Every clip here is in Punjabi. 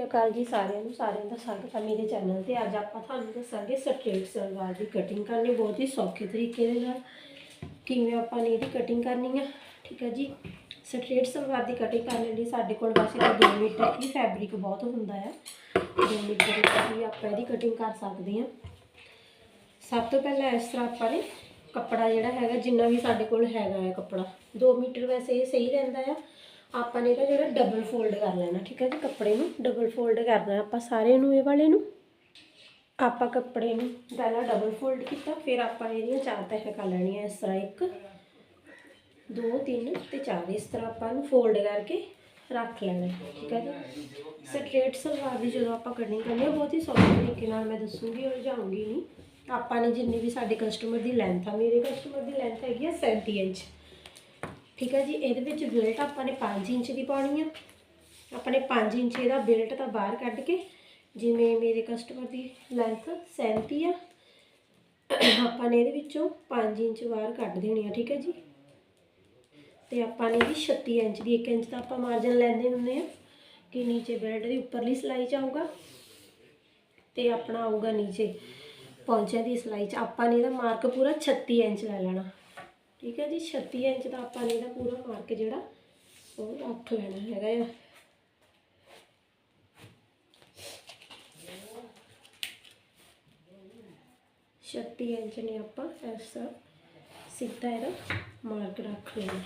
ਸ਼੍ਰੀ ਅਕਾਲ ਜੀ ਸਾਰਿਆਂ ਨੂੰ, ਸਾਰਿਆਂ ਦਾ ਸਵਾਗਤ ਹੈ ਮੇਰੇ ਚੈਨਲ ਤੇ। ਅੱਜ ਆਪਾਂ ਤੁਹਾਨੂੰ ਦੱਸਾਂਗੇ ਸਟ੍ਰੇਟ ਸਲਵਾਰ ਦੀ ਕਟਿੰਗ ਕਰਨੀ ਬਹੁਤ ਹੀ ਸੌਖੇ ਤਰੀਕੇ ਦੇ ਨਾਲ। ਕਿਵੇਂ ਆਪਾਂ ਨੇ ਇਹਦੀ ਕਟਿੰਗ ਕਰਨੀ ਆ? ਠੀਕ ਹੈ ਜੀ। ਸਟ੍ਰੇਟ ਸਲਵਾਰ ਦੀ ਕਟਿੰਗ ਕਰਨ ਲਈ ਸਾਡੇ ਕੋਲ ਵੈਸੇ ਤਾਂ 2 ਮੀਟਰ ਹੀ ਫੈਬਰਿਕ ਬਹੁਤ ਹੁੰਦਾ ਹੈ 2 ਮੀਟਰ ਦੇ ਵਿੱਚ ਆਪਾਂ ਇਹਦੀ ਕਟਿੰਗ ਕਰ ਸਕਦੇ ਹਾਂ। ਸਭ ਤੋਂ ਪਹਿਲਾਂ ਇਸ ਤਰ੍ਹਾਂ ਆਪਾਂ ਨੇ ਕੱਪੜਾ ਜਿਹੜਾ ਹੈਗਾ, ਜਿੰਨਾ ਵੀ ਸਾਡੇ ਕੋਲ ਹੈਗਾ ਹੈ ਕੱਪੜਾ 2 ਮੀਟਰ ਵੈਸੇ ਇਹ ਸਹੀ ਰਹਿੰਦਾ ਆ। ਆਪਾਂ ਨੇ ਇਹਦਾ ਜਿਹੜਾ ਡਬਲ ਫੋਲਡ ਕਰ ਲੈਣਾ, ਠੀਕ ਹੈ ਜੀ, ਕੱਪੜੇ ਨੂੰ ਡਬਲ ਫੋਲਡ ਕਰਨਾ ਆਪਾਂ ਸਾਰੇ ਨੂੰ ਇਹ ਵਾਲੇ ਨੂੰ। ਆਪਾਂ ਕੱਪੜੇ ਨੂੰ ਪਹਿਲਾਂ ਡਬਲ ਫੋਲਡ ਕੀਤਾ, ਫਿਰ ਆਪਾਂ ਇਹਦੀਆਂ ਚਾਰ ਤਹਿ ਕਰ ਲੈਣੀਆਂ ਇਸ ਤਰ੍ਹਾਂ ਇੱਕ, ਦੋ, ਤਿੰਨ ਤੇ ਚਾਰ। ਇਸ ਤਰ੍ਹਾਂ ਆਪਾਂ ਨੂੰ ਫੋਲਡ ਕਰਕੇ ਰੱਖ ਲੈਣਾ, ਠੀਕ ਹੈ ਜੀ। ਸਟ੍ਰੇਟ ਸਲਵਾਰ ਦੀ ਜਦੋਂ ਆਪਾਂ ਕਟਿੰਗ ਕਰਨੀ ਹੈ ਬਹੁਤ ਹੀ ਸੌਖੇ ਤਰੀਕੇ ਨਾਲ ਮੈਂ ਦੱਸੂਗੀ ਔਰ ਜਾਊਂਗੀ ਨਹੀਂ। ਆਪਾਂ ਨੇ ਜਿੰਨੀ ਵੀ ਸਾਡੇ ਕਸਟਮਰ ਦੀ ਲੈਂਥ ਆ, ਮੇਰੇ ਕਸਟਮਰ ਦੀ ਲੈਂਥ ਹੈਗੀ ਆ 37 ਇੰਚ। ਠੀਕ ਹੈ ਜੀ, ਇਹਦੇ ਵਿੱਚ ਬਿਲਟ ਆਪਾਂ ਨੇ 5 ਇੰਚ ਦੀ ਪਾਉਣੀ ਆ। ਆਪਣੇ 5 ਇੰਚ ਇਹਦਾ ਬਿਲਟ ਤਾਂ ਬਾਹਰ ਕੱਢ ਕੇ, ਜਿਵੇਂ ਮੇਰੇ ਕਸਟਮਰ ਦੀ ਲੈਂਥ 37 ਆ, ਆਪਾਂ ਨੇ ਇਹਦੇ ਵਿੱਚੋਂ 5 ਇੰਚ ਬਾਹਰ ਕੱਢ ਦੇਣੀ ਆ, ਠੀਕ ਹੈ ਜੀ। ਤੇ ਆਪਾਂ ਨੇ ਵੀ 36 ਇੰਚ ਦੀ 1 ਇੰਚ ਦਾ ਆਪਾਂ ਮਾਰਜਨ ਲੈਂਦੇ ਹੁੰਦੇ ਆ, ਕਿ ਨੀਚੇ ਬੈਲਟ ਦੀ ਉੱਪਰਲੀ ਸਲਾਈ ਚ ਆਊਗਾ। ਤੇ ਆਪਣਾ ਆਊਗਾ ਨੀਚੇ ਪੌਂਚਿਆਂ ਦੀ ਸਲਾਈ ਚ, ਆਪਾਂ ਨੇ ਇਹਦਾ ਮਾਰਕ ਪੂਰਾ 36 ਇੰਚ ਲੈ ਲੈਣਾ। ਠੀਕ ਹੈ ਜੀ 36 ਇੰਚ ਦਾ ਆਪਾਂ ਨੇ ਇਹਦਾ ਪੂਰਾ ਮਾਰਕ ਜਿਹੜਾ, ਉਹ ਰੱਖ ਲੈਣਾ ਹੈਗਾ ਆ। ਛੱਤੀ ਇੰਚ ਨੇ ਆਪਾਂ ਇਸ ਸਿੱਧਾ ਇਹਦਾ ਮਾਰਕ ਰੱਖ ਲੈਣਾ।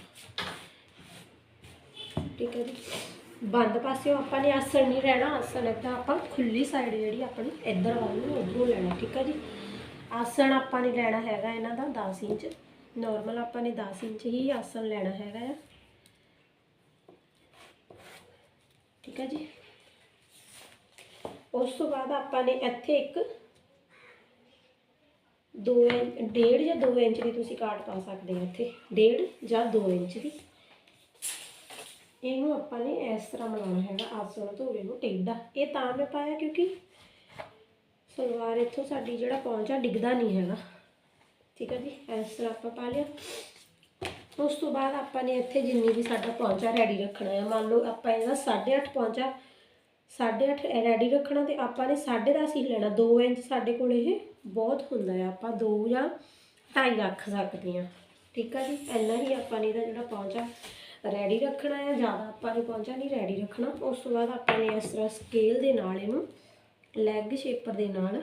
ਠੀਕ ਹੈ ਜੀ, ਬੰਦ ਪਾਸਿਓਂ ਆਪਾਂ ਨੇ ਆਸਣ ਨਹੀਂ ਰਹਿਣਾ ਆਸਣ ਇੱਦਾਂ ਆਪਾਂ ਖੁੱਲੀ ਸਾਈਡ ਜਿਹੜੀ ਆਪਣੀ ਇੱਧਰ ਵੱਲ ਨੂੰ ਉੱਧਰੋਂ ਲੈਣਾ, ਠੀਕ ਹੈ ਜੀ। ਆਸਣ ਆਪਾਂ ਨੇ ਲੈਣਾ ਹੈਗਾ ਇਹਨਾਂ ਦਾ 10 ਇੰਚ। ਨਾਰਮਲ ਆਪਾਂ ਨੇ 10 ਇੰਚ ਹੀ ਆਸਣ ਲੈਣਾ ਹੈਗਾ ਆ। ਠੀਕ ਹੈ ਜੀ। ਉਸ ਤੋਂ ਬਾਅਦ ਆਪਾਂ ਨੇ ਇੱਥੇ ਇੱਕ 2 ਇੰਚ, ਡੇਢ ਜਾਂ 2 ਇੰਚ ਦੀ ਤੁਸੀਂ ਕਾਟ ਪਾ ਸਕਦੇ ਹੋ ਇੱਥੇ। ਡੇਢ ਜਾਂ 2 ਇੰਚ ਦੀ। ਇਹਨੂੰ ਆਪਾਂ ਨੇ ਇਸ ਤਰ੍ਹਾਂ ਬਣਾਉਣਾ ਹੈਗਾ, ਆਸਣ ਧੋਰੇ ਨੂੰ ਟੇਢਾ। ਇਹ ਤਾਂ ਮੈਂ ਪਾਇਆ ਕਿਉਂਕਿ ਸਲਵਾਰ ਇੱਥੋਂ ਸਾਡੀ ਜਿਹੜਾ ਪਹੁੰਚਾ ਡਿੱਗਦਾ ਨਹੀਂ ਹੈਗਾ। ਠੀਕ ਹੈ ਜੀ, ਇਸ ਤਰ੍ਹਾਂ ਆਪਾਂ ਪਾ ਲਿਆ। ਉਸ ਤੋਂ ਬਾਅਦ ਆਪਾਂ ਨੇ ਇੱਥੇ ਜਿੰਨੀ ਵੀ ਸਾਡਾ ਪੌਂਚਾ ਰੈਡੀ ਰੱਖਣਾ ਹੈ ਮੰਨ ਲਓ ਆਪਾਂ ਇਹਦਾ 8.5 ਪੌਂਚਾ 8.5 ਰੈਡੀ ਰੱਖਣਾ ਤੇ ਆਪਾਂ ਨੇ 10.5 ਹੀ ਲੈਣਾ। 2 ਇੰਚ ਸਾਡੇ ਕੋਲ ਇਹ ਬਹੁਤ ਹੁੰਦਾ ਹੈ ਆਪਾਂ 2 ਜਾਂ 2.5 ਰੱਖ ਸਕਦੇ ਹਾਂ ਠੀਕ ਹੈ ਜੀ, ਇੰਨਾ ਹੀ ਆਪਾਂ ਨੇ ਇਹਦਾ ਜਿਹੜਾ ਪੌਂਚਾ ਰੈਡੀ ਰੱਖਣਾ ਹੈ ਜ਼ਿਆਦਾ ਆਪਾਂ ਨੇ ਪੌਂਚਾ ਨਹੀਂ ਰੈਡੀ ਰੱਖਣਾ। ਉਸ ਤੋਂ ਬਾਅਦ ਆਪਾਂ ਨੇ ਇਸ ਤਰ੍ਹਾਂ ਸਕੇਲ ਦੇ ਨਾਲ ਇਹਨੂੰ ਲੈਗ ਸ਼ੇਪਰ ਦੇ ਨਾਲ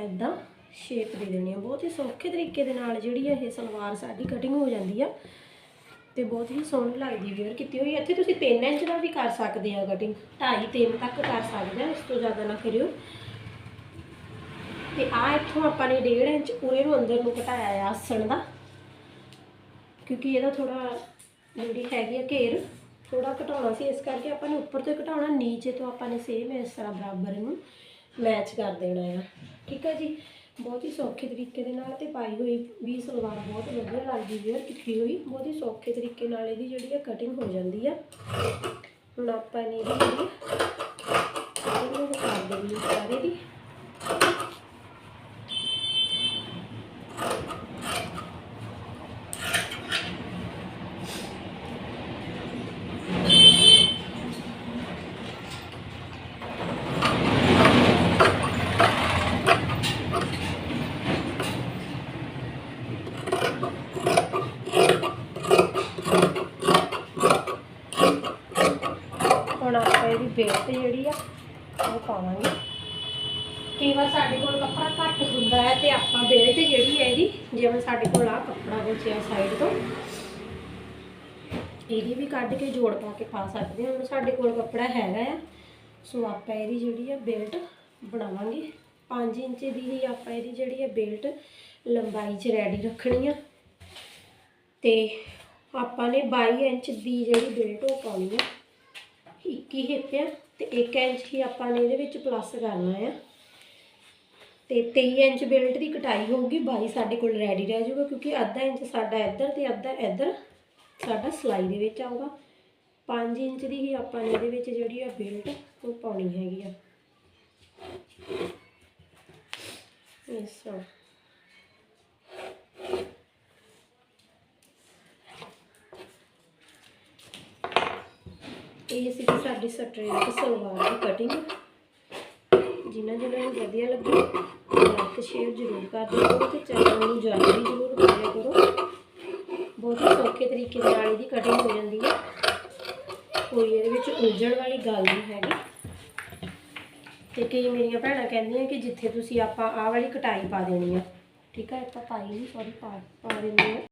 ਐਦਾਂ ਸ਼ੇਪ ਦੇ ਦੇਣੀ ਆ, ਬਹੁਤ ਹੀ ਸੌਖੇ ਤਰੀਕੇ ਦੇ ਨਾਲ ਜਿਹੜੀ ਆ ਇਹ ਸਲਵਾਰ ਸਾਡੀ ਕਟਿੰਗ ਹੋ ਜਾਂਦੀ ਆ ਤੇ ਬਹੁਤ ਹੀ ਸੋਹਣੀ ਲੱਗਦੀ ਵੀਅਰ ਕੀਤੀ ਹੋਈ ਇੱਥੇ ਤੁਸੀਂ 3 ਇੰਚ ਦਾ ਵੀ ਕਰ ਸਕਦੇ ਆ ਕਟਿੰਗ 2.5 3 ਤੱਕ ਕਰ ਸਕਦੇ ਆ, ਇਸ ਤੋਂ ਜ਼ਿਆਦਾ ਨਾ ਕਰਿਓ ਤੇ ਆ ਇੱਥੋਂ ਆਪਾਂ ਨੇ 1.5 ਇੰਚ ਉਰੇ ਨੂੰ ਅੰਦਰ ਨੂੰ ਘਟਾਇਆ ਆ ਆਸਣ ਦਾ, ਕਿਉਂਕਿ ਇਹਦਾ ਥੋੜਾ ਜਿਹੜੀ ਹੈਗੀ ਆ ਘੇਰ ਥੋੜਾ ਘਟਾਉਣਾ ਸੀ, ਇਸ ਕਰਕੇ ਆਪਾਂ ਨੇ ਉੱਪਰ ਤੋਂ ਘਟਾਉਣਾ, ਨੀਚੇ ਤੋਂ ਆਪਾਂ ਨੇ ਸੇਮ ਇਸ ਤਰ੍ਹਾਂ ਬਰਾਬਰ ਇਹਨੂੰ ਮੈਚ ਕਰ ਦੇਣਾ ਆ। ਠੀਕ ਹੈ ਜੀ? ਬਹੁਤ ਹੀ ਸੌਖੇ ਤਰੀਕੇ ਦੇ ਨਾਲ ਤੇ ਪਾਈ ਹੋਈ ਵੀ ਸਲਵਾਰ ਬਹੁਤ ਵਧੀਆ ਲੱਗਦੀ ਵੀਅਰ ਕੀਤੀ ਹੋਈ, ਬਹੁਤ ਹੀ ਸੌਖੇ ਤਰੀਕੇ ਨਾਲ ਇਹਦੀ ਜਿਹੜੀ ਆ ਕਟਿੰਗ ਹੋ ਜਾਂਦੀ ਆ। ਹੁਣ ਆਪਾਂ ਨੇ ਇਹਦੀ ਜਿਹੜੀ ਕਰ ਦੇਣੀ ਸਾਰੇ ਦੀ। ਹੁਣ ਆਪਾਂ ਇਹਦੀ ਬੇਲਟ ਜਿਹੜੀ ਆ, ਉਹ ਪਾਵਾਂਗੇ। ਕਈ ਵਾਰ ਸਾਡੇ ਕੋਲ ਕੱਪੜਾ ਘੱਟ ਹੁੰਦਾ ਹੈ ਤੇ ਆਪਾਂ ਬੇਲਟ ਜਿਹੜੀ ਹੈ ਇਹਦੀ, ਜਿਵੇਂ ਸਾਡੇ ਕੋਲ ਆ ਕੱਪੜਾ ਬਚਿਆ ਸਾਈਡ ਤੋਂ, ਇਹਦੀ ਵੀ ਕੱਢ ਕੇ ਜੋੜ ਪਾ ਕੇ ਪਾ ਸਕਦੇ ਹਾਂ। ਹੁਣ ਸਾਡੇ ਕੋਲ ਕੱਪੜਾ ਹੈਗਾ ਆ, ਸੋ ਆਪਾਂ ਇਹਦੀ ਜਿਹੜੀ ਆ ਬੇਲਟ ਬਣਾਵਾਂਗੇ। 5 ਇੰਚ ਦੀ ਹੀ ਆਪਾਂ ਇਹਦੀ ਜਿਹੜੀ ਹੈ ਬੇਲਟ ਲੰਬਾਈ 'ਚ ਰੈਡੀ ਰੱਖਣੀ ਆ। ਤੇ ਆਪਾਂ ਨੇ 22 ਇੰਚ ਦੀ ਜਿਹੜੀ ਬੇਲਟ ਉਹ ਪਾਉਣੀ ਆ, ਇੱਕ ਹੀ ਹਿੱਪ ਆ ਤੇ 1 ਇੰਚ ਹੀ ਆਪਾਂ ਨੇ ਇਹਦੇ ਵਿੱਚ ਪਲੱਸ ਕਰਨਾ ਆ। ਤੇ 23 ਇੰਚ ਬੇਲਟ ਦੀ ਕਟਾਈ ਹੋਊਗੀ 22 ਸਾਡੇ ਕੋਲ ਰੈਡੀ ਰਹਿ ਜਾਊਗਾ ਕਿਉਂਕਿ ਅੱਧਾ ਇੰਚ ਸਾਡਾ ਇੱਧਰ ਤੇ ਅੱਧਾ ਇੱਧਰ ਸਾਡਾ ਸਲਾਈ ਦੇ ਵਿੱਚ ਆਊਗਾ। 5 ਇੰਚ ਦੀ ਹੀ ਆਪਾਂ ਨੇ ਇਹਦੇ ਵਿੱਚ ਜਿਹੜੀ ਆ ਬੇਲਟ ਉਹ ਪਾਉਣੀ ਹੈਗੀ ਆ। ਇਸ ਤਰ੍ਹਾਂ ਇਹ ਸੀ ਸਾਡੀ ਸਟ੍ਰੇਟ ਸਲਵਾਰ ਦੀ ਕਟਿੰਗ ਜਿਨ੍ਹਾਂ ਜਿਨ੍ਹਾਂ ਨੂੰ ਵਧੀਆ ਲੱਗੀ, ਲਾਈਕ ਸ਼ੇਅਰ ਜ਼ਰੂਰ ਕਰ ਦਿਓ ਤੇ ਚੈਨਲ ਨੂੰ ਜਲਦੀ ਜ਼ਰੂਰ ਕਰਿਆ ਕਰੋ। ਬਹੁਤ ਹੀ ਸੌਖੇ ਤਰੀਕੇ ਦੇ ਨਾਲ ਇਹਦੀ ਕਟਿੰਗ ਹੋ ਜਾਂਦੀ ਹੈ। ਕੋਈ ਇਹਦੇ ਵਿੱਚ ਉਲਝਣ ਵਾਲੀ ਗੱਲ ਨਹੀਂ ਹੈਗੀ। ਤੇ ਕਈ ਮੇਰੀਆਂ ਭੈਣਾਂ ਕਹਿੰਦੀਆਂ ਕਿ ਜਿੱਥੇ ਤੁਸੀਂ ਆਪਾਂ ਆਹ ਵਾਲੀ ਕਟਾਈ ਪਾ ਦੇਣੀ ਆ। ਠੀਕ ਹੈ ਆਪਾਂ ਪਾਈ ਨਹੀਂ ਸੌਰੀ ਪਾ ਪਾ ਦਿੰਦੇ ਆ।